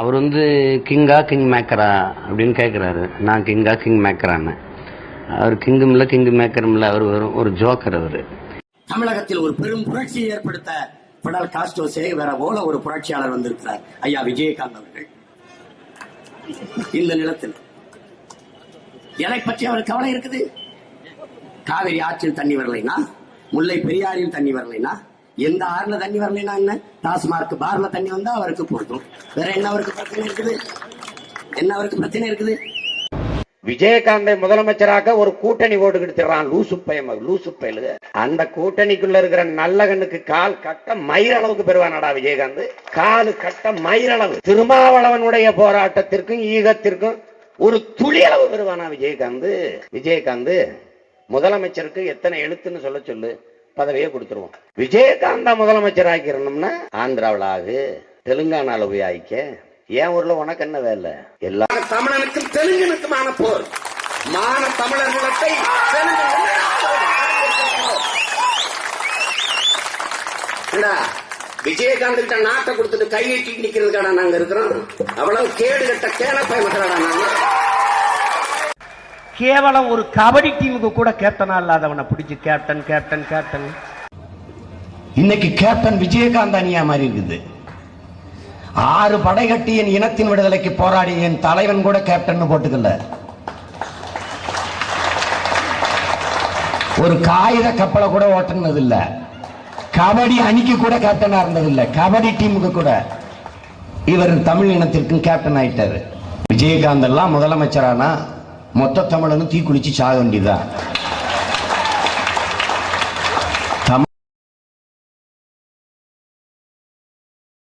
அவர் வந்து கிங்கா கிங் மேக்கரா அப்படின்னு கேட்குறாரு நான் கிங்கா கிங் மேக்கரான்னு அவர் கிங்கும் இல்லை கிங் மேக்கரும் இல்லை அவர் வரும் ஒரு ஜோக்கர் அவர். தமிழகத்தில் ஒரு பெரும் புரட்சியை ஏற்படுத்த பிடல் காஸ்டோ சேகர போல ஒரு புரட்சியாளர் வந்திருக்கிறார். ஐயா விஜயகாந்த் அவர்கள். இந்த நிலத்தில் எதை பற்றி அவர் கவலை இருக்குது? காவிரி ஆற்றில் தண்ணி வரலைன்னா முல்லை பெரியாரில் தண்ணி வரலைனா? எந்த ஆறுல தண்ணி வரலைனா என்ன? டாஸ்மார்க் பார்ல தண்ணி வந்தா அவருக்கு போதும் வேற என்ன அவருக்கு பிரச்சனை இருக்குது? என்ன அவருக்கு பிரச்சனை இருக்குது? விஜயகாந்தை முதலமைச்சராக ஒரு கூட்டணி ஓடுகிடுத்துறான் லூசு பையன் லூசு பயலுக அந்த கூட்டணிக்குள்ள இருக்கிற நல்லகனுக்கு கால் கட்ட மயிரளவுக்கு பெறுவானடா விஜயகாந்த். காலு கட்ட மயிரளவு திருமாவளவனுடைய போராட்டத்திற்கும் ஈகத்திற்கும் ஒரு துளி அளவு பெறுவானா விஜயகாந்த்? விஜயகாந்த் முதலமைச்சருக்கு எத்தனை எழுத்துன்னு சொல்ல சொல்லு. பதவியே கொடுத்துருவோம். விஜயகாந்தா முதலமைச்சர் ஆக்கிரணும்னா ஆந்திராவில் ஆகு தெலுங்கானால போய் ஆயிக்க. ஏன் ஊர்ல உனக்கு என்ன வேலை? எல்லா தமிழனுக்கும் தெலுங்கனுக்குமான போர். மான தமிழர் நிலத்தை விஜயகாந்த் கிட்ட நாட்டை கொடுத்துட்டு கையெட்டி நிக்கிறதுக்காடா நாங்க இருக்கிறோம்? அவ்வளவு கேடு கட்ட கேனப்பை மக்களாடா நாங்க? கேவலம் ஒரு கபடி டீமுக்கு கூட கேப்டனா இல்லாதவனை பிடிச்சு கேப்டன் கேப்டன் கேப்டன் இன்னைக்கு கேப்டன் விஜயகாந்த் அணியா மாதிரி இருக்குது. ஆறு படை கட்டி என் இனத்தின் விடுதலைக்கு போராடி என் தலைவன் கூட கேப்டன் போட்டுக்கல. ஒரு காகித கப்பலை கூட ஓட்டுனது இல்ல கபடி அணிக்கு கூட கேப்டனா இருந்தது இல்ல கபடி டீமுக்கு கூட. இவர் தமிழ் இனத்திற்கும் கேப்டன் ஆயிட்டாரு. விஜயகாந்த் எல்லாம் முதலமைச்சரானா? மொத்த தமிழனும் தீக்குளிச்சு சாக வேண்டியதுதான்